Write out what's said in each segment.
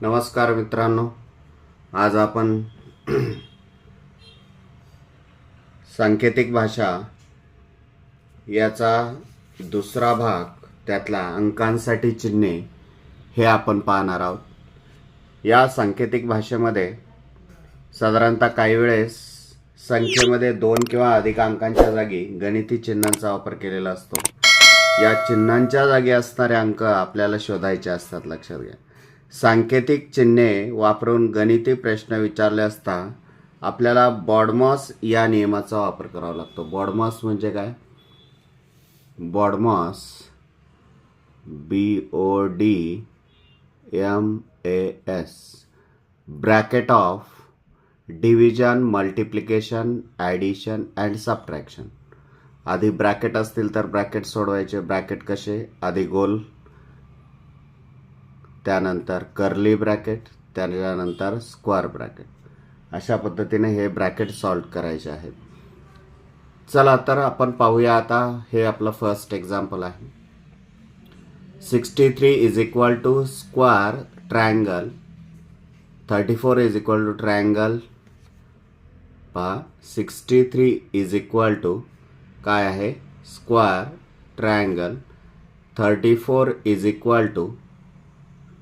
नमस्कार मित्रांनो आज आपण सांकेतिक भाषा याचा दुसरा भाग त्यातला अंकांसाठी चिन्हे हे आपण पाहणार आहोत. या सांकेतिक भाषेमध्ये साधारणतः काही वेळेस संख्येमध्ये दोन किंवा अधिक अंकांच्या जागी गणिती चिन्हांचा वापर केलेला असतो. या चिन्हांच्या जागी असणारे अंक आपल्याला शोधायचे असतात लक्षात घ्या. सांकेतिक चिन्हे वापरून गणिती प्रश्न विचारले असता आपल्याला बॉडमॉस या नियमाचा वापर करावा लागतो. बॉडमॉस म्हणजे काय? BODMAS B O D M A S bracket of division multiplication addition and subtraction आधी ब्रॅकेट असतील तर ब्रॅकेट सोडवायचे ब्रॅकेट कसे? आधी गोल त्यानंतर कर्ली ब्रॅकेट त्यानंतर स्क्वेअर ब्रॅकेट अशा पद्धतीने हे ब्रॅकेट सॉल्व करायचे आहेत. चला तर आपण पाहूया आता हे आपलं फर्स्ट एक्झाम्पल आहे. Sixty three is equal to square triangle thirty four is equal to triangle पहा sixty three is equal to काय आहे? Square triangle thirty four is equal to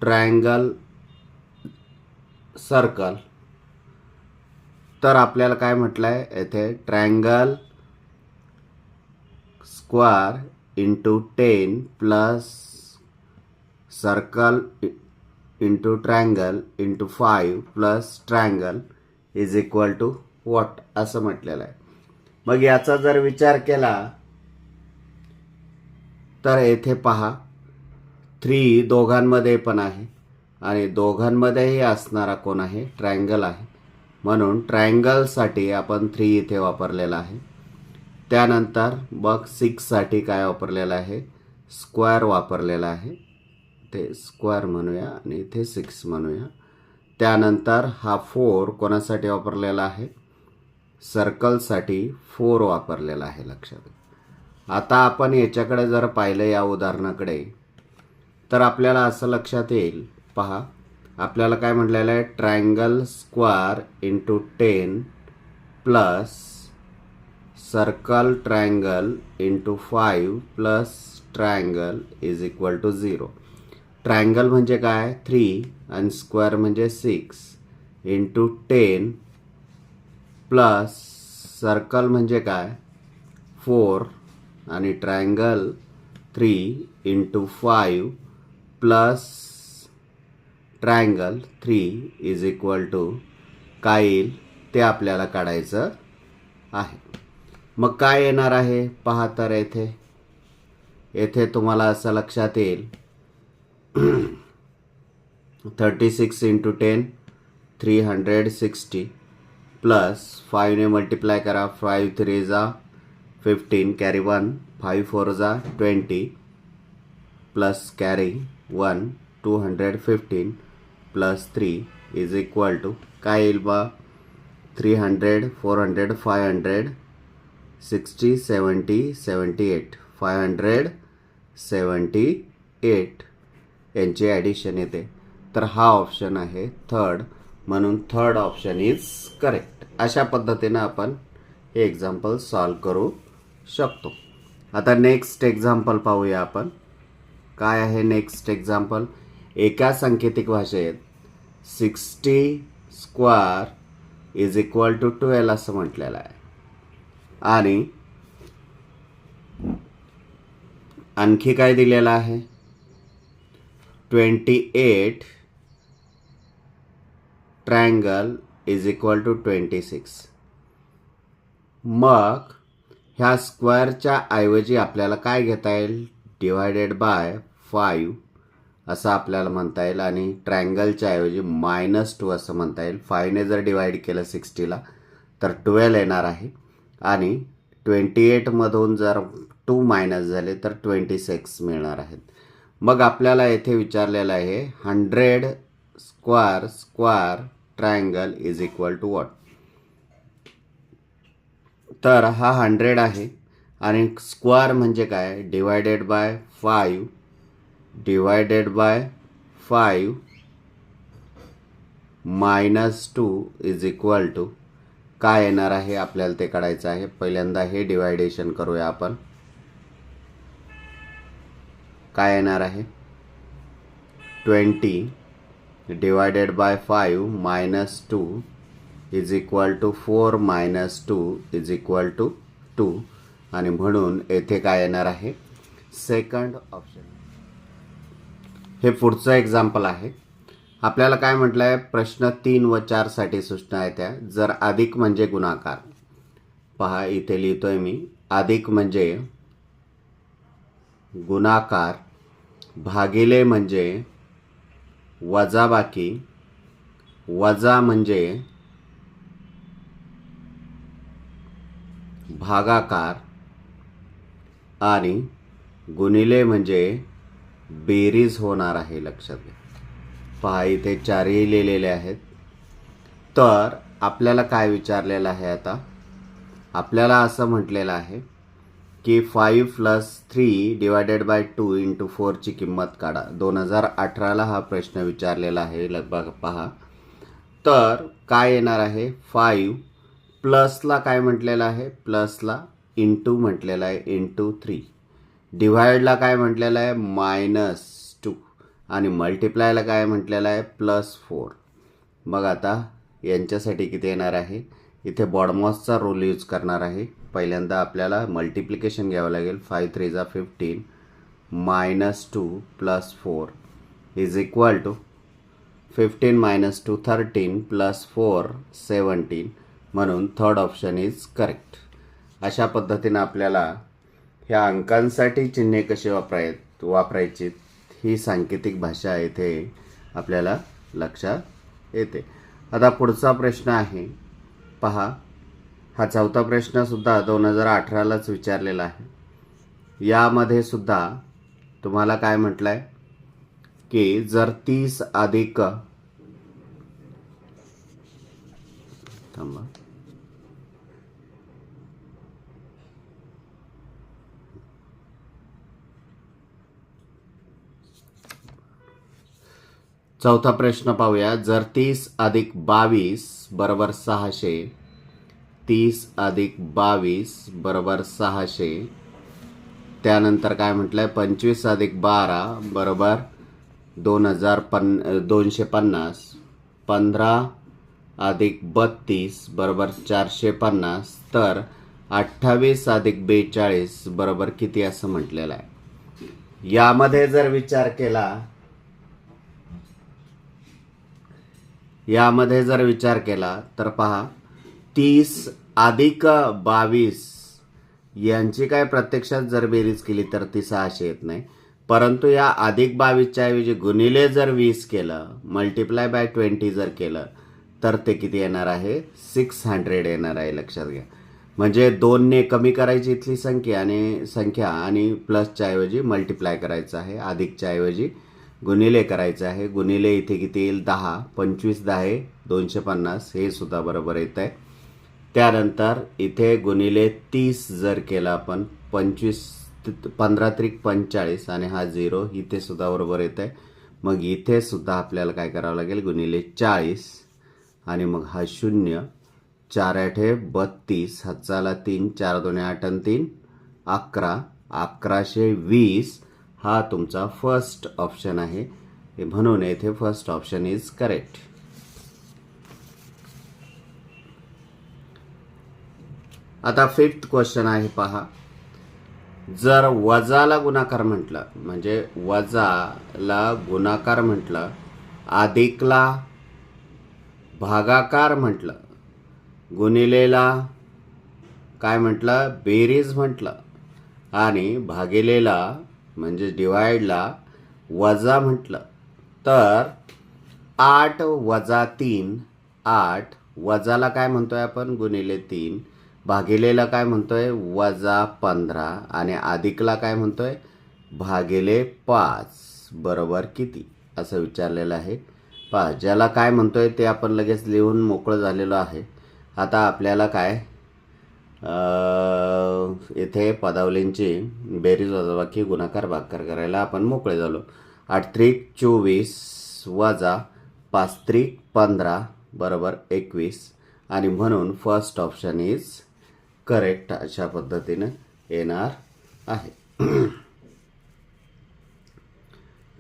triangle circle. तर आपल्याला काय म्हटलं आहे येथे triangle square into ten plus circle into triangle into five plus triangle is equal to what? असं म्हटलेलं आहे. मग याचा जर विचार केला तर येथे पहा थ्री दोघांमध्ये पण आहे आणि दोघांमध्येही असणारा कोण आहे? ट्रायंगल आहे. म्हणून ट्रायंगलसाठी आपण थ्री इथे वापरलेला आहे. त्यानंतर बघ सिक्ससाठी काय वापरलेलं आहे? स्क्वेअर वापरलेला आहे. ते स्क्वेअर म्हणूया आणि इथे सिक्स म्हणूया. त्यानंतर हा फोर कोणासाठी वापरलेला आहे? सर्कलसाठी फोर वापरलेला आहे लक्षात आता आपण याच्याकडे जर पाहिलं या उदाहरणाकडे तर आपल्याला असं लक्षात येईल. पहा आपल्याला काय म्हटलेलं आहे? Triangle square into ten plus circle triangle into five plus triangle is equal to zero. Triangle म्हणजे काय? थ्री आणि स्क्वेअर म्हणजे six into ten plus circle म्हणजे काय? फोर आणि triangle three into five plus triangle three is equal to काय येईल ते आपल्याला काढायचं आहे. मग काय येणार आहे? पहा तर येथे. येथे तुम्हाला असं लक्षात येईल. Thirty six into ten three hundred sixty plus फाईव्हने multiply करा. फाईव्ह थ्री जा fifteen carry one five four जा twenty plus carry one two hundred fifteen plus three is equal to काय येईल बा? Three hundred four hundred five hundred sixty seventy seventy eight. Five hundred seventy eight. यांची addition येते. तर हा option आहे third म्हणून थर्ड ऑप्शन इज करेक्ट अशा पद्धतीनं आपण हे एक्झाम्पल सॉल्व करू शकतो. आता नेक्स्ट एक्झाम्पल पाहूया आपण. काय आहे नेक्स्ट एक्झाम्पल एका सांकेतिक भाषेत sixty square is equal to twelve असं म्हटलेलं आहे. आणि आणखी काय दिलेलं आहे? Twenty eight triangle is equal to twenty six मग ह्या स्क्वेअरच्या ऐवजी आपल्याला काय घेता येईल? डिवायडेड बाय फाईव्ह असं आपल्याला म्हणता येईल. आणि ट्रँगलच्या ऐवजी मायनस टू असं म्हणता येईल. फायने जर डिवाईड केलं सिक्स्टीला तर ट्वेल्व येणार आहे. आणि ट्वेंटी एटमधून जर टू मायनस झाले तर ट्वेंटी सिक्स मिळणार आहेत. मग आपल्याला येथे विचारलेलं आहे hundred square square triangle is equal to what तर हा हंड्रेड आहे. आणि स्क्वेअर म्हणजे काय? Divided by five divided by five minus two is equal to काय येणार आहे? आपल्याला ते काढायचं आहे. पहिल्यांदा हे डिवायडेशन करूया आपण. काय येणार आहे? Twenty divided by five minus two is equal to four minus two is equal to two आणि म्हणून येथे काय येणार आहे? सेकंड ऑप्शन हे पुढचं एक्झाम्पल आहे. आपल्याला काय म्हटलं आहे प्रश्न तीन व चारसाठी सूचना आहे त्या. जर अधिक म्हणजे गुणाकार. पहा इथे लिहितो आहे मी. अधिक म्हणजे गुणाकार भागिले म्हणजे वजाबाकी वजा म्हणजे भागाकार. आणि गुणिले म्हणजे बेरीज होणार आहे लक्षात घ्या. पहा इथे चारही लिहिलेले आहेत. तर आपल्याला काय विचारलेलं आहे आता? आपल्याला असं म्हटलेलं आहे की five plus three divided by two into फोरची किंमत काढा. दोन हजार अठराला हा प्रश्न विचारलेला आहे लगभग पहा. तर काय येणार आहे? फाईव्ह प्लसला काय म्हटलेलं आहे? प्लसला इंटू म्हटलेलं आहे इंटू थ्री. डिवाइडला काय म्हटलेलं आहे? Minus two. आणि मल्टिप्लायला काय म्हटलेलं आहे? Plus four. मग आता यांच्यासाठी किती येणार आहे? इथे बॉडमॉसचा रोल यूज करणार आहे. पहिल्यांदा आपल्याला मल्टिप्लिकेशन घ्यावं लागेल. फाय थ्री जा fifteen minus two plus four is equal to fifteen minus two thirteen plus four seventeen म्हणून थर्ड ऑप्शन इज करेक्ट अशा पद्धतीनं आपल्याला ह्या अंकांसाठी चिन्हे कशी वापराय वापरायची ही सांकेतिक भाषा येथे आपल्याला लक्षात येते. आता पुढचा प्रश्न आहे. पहा. हा चौथा प्रश्नसुद्धा दोन हजार अठरालाच विचारलेला आहे. यामध्ये सुद्धा तुम्हाला काय म्हटलं आहे की जर तीस अधिक थांबा. चौथा प्रश्न पाहूया. जर तीस अधिक बावीस बरोबर सहाशे तीस अधिक बावीस बरोबर सहाशे त्यानंतर काय म्हटलंय? पंचवीस अधिक बारा बरोबर दोन हजार पन दोनशे पन्नास पंधरा अधिक बत्तीस बरोबर चारशे पन्नास तर अठ्ठावीस अधिक बेचाळीस बरोबर किती असं म्हटलेलं आहे? यामध्ये जर विचार केला यामध्ये जर विचार केला तर पहा तीस अधिक बावीस यांची काय प्रत्यक्षात जर बेरीज केली तर ती सहाशे येत नाही. परंतु या अधिक बावीसच्या ऐवजी गुणिले जर वीस केलं मल्टिप्लाय बाय ट्वेंटी जर केलं तर ते किती येणार आहे? सिक्स हंड्रेड येणार आहे लक्षात घ्या. म्हणजे दोनने कमी करायची इथली संख्या आणि संख्या आणि प्लसच्या ऐवजी मल्टिप्लाय करायचं आहे अधिकच्या ऐवजी गुणिले करायचं आहे. गुणिले इथे किती येईल? दहा. पंचवीस दहा आहे. दोनशे पन्नास. हे सुद्धा बरोबर येत आहे. त्यानंतर इथे गुणिले तीस जर केलं आपण पंचवीस पंधरा त्रिक पंचेचाळीस आणि हा झिरो इथे सुद्धा बरोबर येत आहे. मग इथे सुद्धा आपल्याला काय करावं लागेल? गुणिले चाळीस आणि मग हा शून्य. चार आठे बत्तीस. हातचाला तीन चार दोन आठ आणि तीन अकरा. अकराशे वीस. हा तुमचा फर्स्ट ऑप्शन आहे. म्हणून येथे फर्स्ट ऑप्शन इज करेक्ट आता फिफ्थ क्वेश्चन आहे पहा. जर वजाला गुणाकार म्हटलं म्हणजे वजाला गुणाकार म्हटलं अधिकला भागाकार म्हटलं गुणिलेला काय म्हटलं बेरीज म्हटलं आणि भागिलेला म्हणजे डिवाइडला वजा म्हटलं. तर आठ वजा तीन आठ वजाला काय म्हणतोय आपण? गुणिले तीन भागिलेला काय म्हणतोय? वजा पंधरा आणि अधिकला काय म्हणतोय? भागिले पाच. बरोबर किती? असं विचारलेलं आहे. पाच ज्याला काय म्हणतोय ते आपण लगेच लिहून मोकळं झालेलो आहे. आता आपल्याला काय इथे पदावलींची बेरीज वजाबाकी गुणाकार भागाकार करायला आपण मोकळे झालो. आठ त्रिक चोवीस वजा पाच त्रिक पंधरा बरोबर एकवीस. आणि म्हणून फर्स्ट ऑप्शन इज करेक्ट अशा पद्धतीनं येणार आहे.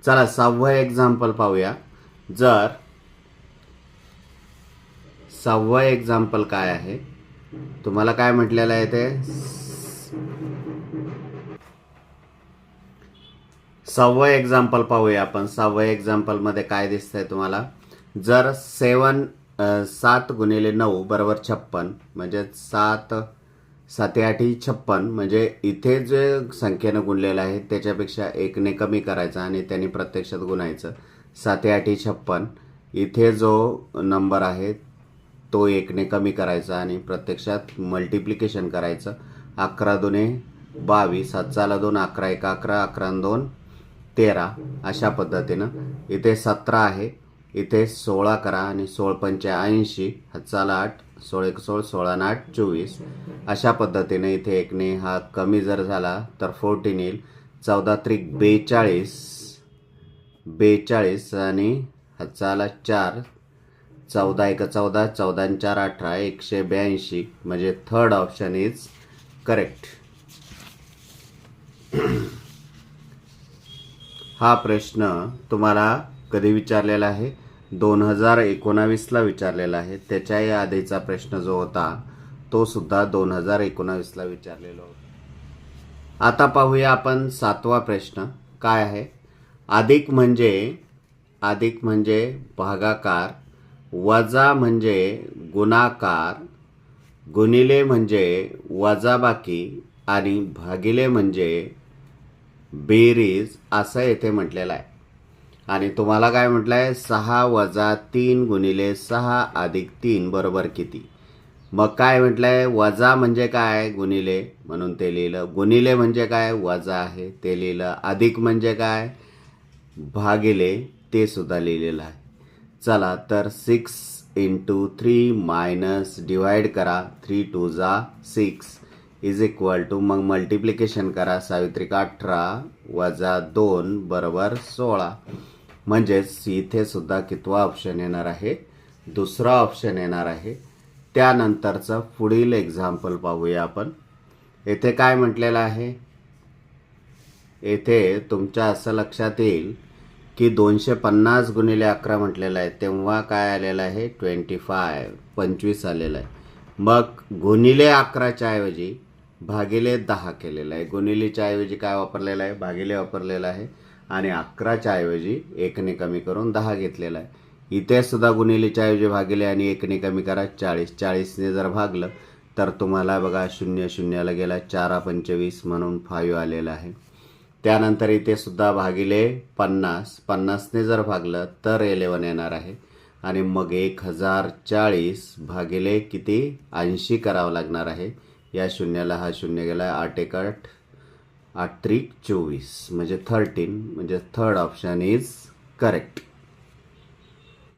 चला सहावं एक्झाम्पल पाहूया. जर सहावं एक्झाम्पल काय आहे? तुम्हाला काय म्हटलेलं आहे ते? सहावं एक्झाम्पल पाहूया आपण. सहावं एक्झाम्पलमध्ये काय दिसतंय तुम्हाला? जर सेवन सात गुणिले नऊ बरोबर छप्पन म्हणजे सात साते आठी छप्पन म्हणजे इथे जे संख्येनं गुणलेलं आहे त्याच्यापेक्षा एकने कमी करायचं आणि त्यांनी प्रत्यक्षात गुणायचं. साते आठी छप्पन. इथे जो नंबर आहे तो एकने कमी करायचा आणि प्रत्यक्षात मल्टिप्लिकेशन करायचं. अकरा दुने बावीस सातचाला दोन अकरा एक अकरा अकरा दोन तेरा अशा पद्धतीनं. इथे सतरा आहे इथे सोळा करा आणि सोळ पंच्याऐंशी हातचाला आठ सोळ एक सोळ सोळा आठ चोवीस. अशा पद्धतीने इथे एकने हा कमी जर झाला तर फोर्टीन येईल. चौदा त्रिक बेचाळीस बेचाळीस आणि हातचाला चार चौदा एक चौदा चौदा चार अठरा एकशे ब्याऐंशी. म्हणजे थर्ड ऑप्शन इज करेक्ट हा प्रश्न तुम्हाला कधी विचारलेला आहे? दोन हजार एकोणावीसला विचारलेला आहे. त्याच्याही आधीचा प्रश्न जो होता तो सुद्धा दोन हजार एकोणावीसला विचारलेला होता. आता पाहूया आपण सातवा प्रश्न. काय आहे? अधिक म्हणजे अधिक म्हणजे भागाकार वजा म्हणजे गुणाकार गुणिले म्हणजे वजाबाकी आणि भागिले म्हणजे बेरीज असं येथे म्हटलेलं आहे. आणि तुम्हाला काय म्हटलं आहे सहा वजा तीन गुणिले सहा अधिक तीन बरोबर किती? मग काय म्हटलं आहे वजा म्हणजे काय? गुणिले म्हणून ते लिहिलं. गुणिले म्हणजे काय? वजा आहे ते लिहिलं. अधिक म्हणजे काय? भागिले ते सुद्धा लिहिलेलं आहे. चला तर six into three minus divide करा. थ्री टू जा सिक्स इज इक्वल टू मग मल्टिप्लिकेशन करा. सावित्रिक अठरा वजा दोन बरोबर सोळा. म्हणजेच इथे सुद्धा कितवा ऑप्शन येणार आहे? दुसरा ऑप्शन येणार आहे. त्यानंतरचं पुढील एक्झाम्पल पाहूया आपण. येथे काय म्हटलेलं आहे? येथे तुमच्या असं लक्षात येईल. की दोनशे पन्नास गुणिले अकरा म्हटलेलं आहे. तेव्हा काय आलेलं आहे? Twenty five. पंचवीस आलेलं आहे. मग गुणिले अकराच्या ऐवजी भागिले दहा केलेलं आहे. गुणिलेच्या ऐवजी काय वापरलेलं आहे? भागिले वापरलेलं आहे. आणि अकराच्या ऐवजी एकने कमी करून दहा घेतलेला आहे. इथे सुद्धा गुणिलेच्या ऐवजी भागिले आणि एकने कमी करा. चाळीस. चाळीसने जर भागलं तर तुम्हाला बघा शून्य शून्याला गेला. चारा पंचवीस म्हणून फाईव्ह आलेला आहे. त्यानंतर इथे सुद्धा भागिले पन्नास. पन्नासने जर भागलं तर एलेवन येणार आहे. आणि मग एक हजार चाळीस भागिले किती? ऐंशी करावं लागणार आहे. या शून्याला हा शून्य गेला आठ एक आठ. आठ त्रिक चोवीस. म्हणजे थर्टीन म्हणजे थर्ड ऑप्शन इज करेक्ट